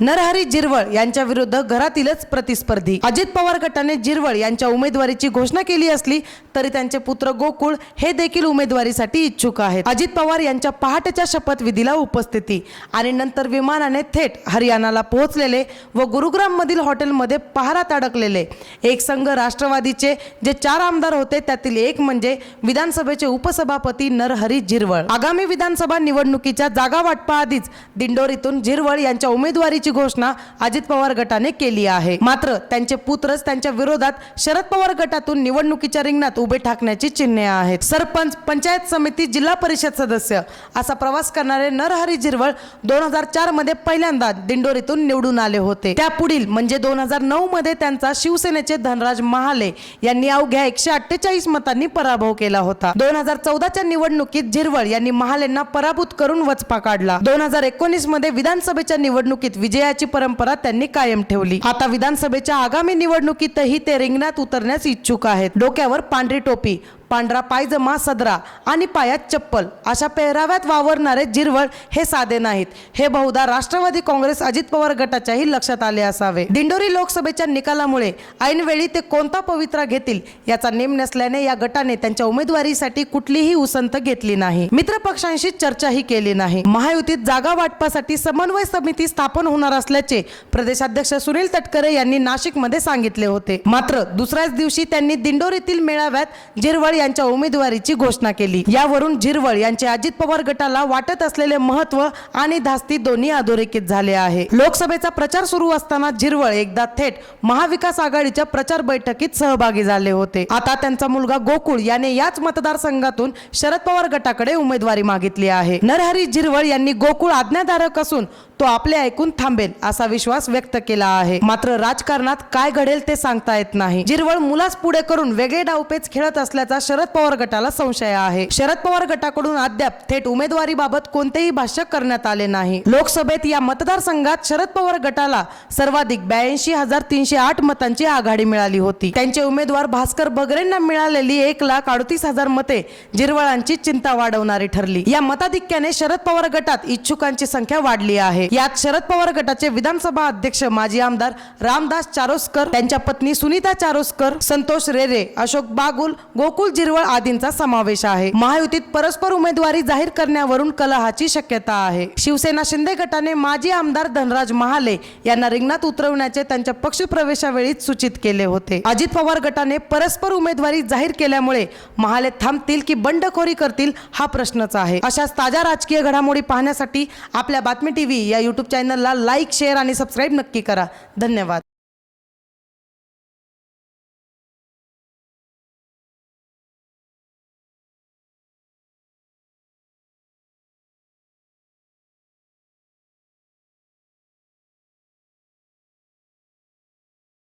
नरहरी जिरवळ यांच्या विरुद्ध घरातीलच प्रतिस्पर्धी. अजित पवार गटाने जिरवळ यांच्या उमेदवारीची घोषणा केली असली तरी त्यांचे पुत्र गोकुळ हे देखील उमेदवारीसाठी इच्छुक आहेत. अजित पवार यांच्या पहाटेच्या शपथविधीला उपस्थिती आणि नंतर विमानाने थेट हरियाणाला पोहोचलेले व गुरुग्राम मधील हॉटेलमध्ये पहारात अडकलेले. एक संघ राष्ट्रवादीचे जे चार आमदार होते त्यातील एक म्हणजे विधानसभेचे उपसभापती नरहरी जिरवळ. आगामी विधानसभा निवडणुकीच्या जागा वाटपाआधीच दिंडोरीतून जिरवळ यांच्या उमेदवारी करण्याची घोषणा अजित पवार गटाने केली आहे. मात्र त्यांचे पुत्रच त्यांच्या विरोधात शरद पवार गटातून निवडणुकीच्या रिंगणात उभे ठाकण्याची चिन्हे आहेत. सरपंच पंचायत समिती जिल्हा परिषद सदस्य असा प्रवास करणारे नरहरी झिरवळ दोन हजार चारमध्ये पहिल्यांदा दिंडोरीतून निवडून आले होते. त्या पुढील म्हणजे दोन हजार नऊ मध्ये त्यांचा शिवसेनेचे धनराज महाले यांनी अवघ्या एकशे अठ्ठेचाळीस मतांनी पराभव केला होता. दोन हजार चौदाच्या निवडणुकीत झिरवळ यांनी महालेंना पराभूत करून वचपा काढला. दोन हजार एकोणीसमध्ये विधानसभेच्या निवडणुकीत विजय विजयाची परंपरा त्यांनी कायम ठेवली. आता विधानसभेच्या आगामी निवडणुकीतही ते रिंगणात उतरण्यास इच्छुक आहेत. डोक्यावर पांढरी टोपी पांढरा पायजमा सदरा आणि पायात चप्पल. अशा पेहराव्यात वावरणारे जिरवळ हे साधे नाहीत. हे बहुधा राष्ट्रवादी काँग्रेस अजित पवार गटाच्याही लक्षात आले असावे. दिंडोरी लोकसभेच्या निकालामुळे ऐनवेळी ते कोणता पवित्रा घेतील याचा नेम नसल्याने या गटाने त्यांच्या उमेदवारीसाठी कुठलीही उसंत घेतली नाही. मित्र पक्षांशी चर्चाही केली नाही. महायुतीत जागा वाटपासाठी समन्वय समिती स्थापन होणार असल्याचे प्रदेशाध्यक्ष सुनील तटकरे यांनी नाशिकमध्ये सांगितले होते. मात्र दुसऱ्याच दिवशी त्यांनी दिंडोरीतील मेळाव्यात जिरवळ यांच्या उमेदवारीची घोषणा केली. यावरून झिरवळ यांचे अजित पवार गटाला वाटत असलेले महत्त्व आणि धास्ती दोन्ही अधोरेखित झाले आहे. लोकसभेचा प्रचार सुरू असताना झिरवळ एकदा थेट महाविकास आघाडीच्या प्रचार बैठकीत सहभागी झाले होते. आता त्यांचा मुलगा गोकुळ याने याच मतदारसंघातून शरद पवार गटाकडे उमेदवारी मागितली आहे. नरहरी झिरवळ यांनी गोकुळ आज्ञाधारक असून तो आपले ऐकून थांबेल असा विश्वास व्यक्त केला आहे. मात्र राजकारणात काय घडेल ते सांगता येत नाही. झिरवळ मुलास पुढे करून वेगळे डावपेच खेळत असल्याचा शरद पवार गटाला संशय आहे. शरद पवार गटाकडून अद्याप थेट उमेदवारीबाबत कोणतेही भाष्य करण्यात आले नाही. लोकसभेत या मतदारसंघात शरद पवार गटाला सर्वाधिक ब्याऐंशी हजार तीनशे आठ मतांची आघाडी मिळाली होती. त्यांचे उमेदवार भास्कर बगरेंना मिळालेली एक लाख अडतीस हजार मते जिरवळांची चिंता वाढवणारी ठरली. या मताधिक्याने शरद पवार गटात इच्छुकांची संख्या वाढली आहे. यात शरद पवार गटाचे विधानसभा अध्यक्ष माजी आमदार रामदास चारोस्कर त्यांच्या पत्नी सुनीता चारोस्कर संतोष रेरे अशोक बागुल गोकुल जिरवळ आदींचा समावेश आहे. महायुतीत परस्पर उमेदवारी जाहीर करण्यावरून कलहाची शक्यता आहे. शिवसेना शिंदे गटाने माजी आमदार धनराज महाले यांना रिंगणात उतरवण्याचे त्यांच्या पक्ष प्रवेशावेळीच सूचित केले होते. अजित पवार गटाने परस्पर उमेदवारी जाहीर केल्यामुळे महाले थांबतील की बंडखोरी करतील हा प्रश्नच आहे. अशाच ताज्या राजकीय घडामोडी पाहण्यासाठी आपल्या बातमी टीव्ही या युट्यूब चॅनलला लाईक शेअर आणि सबस्क्राईब नक्की करा. धन्यवाद.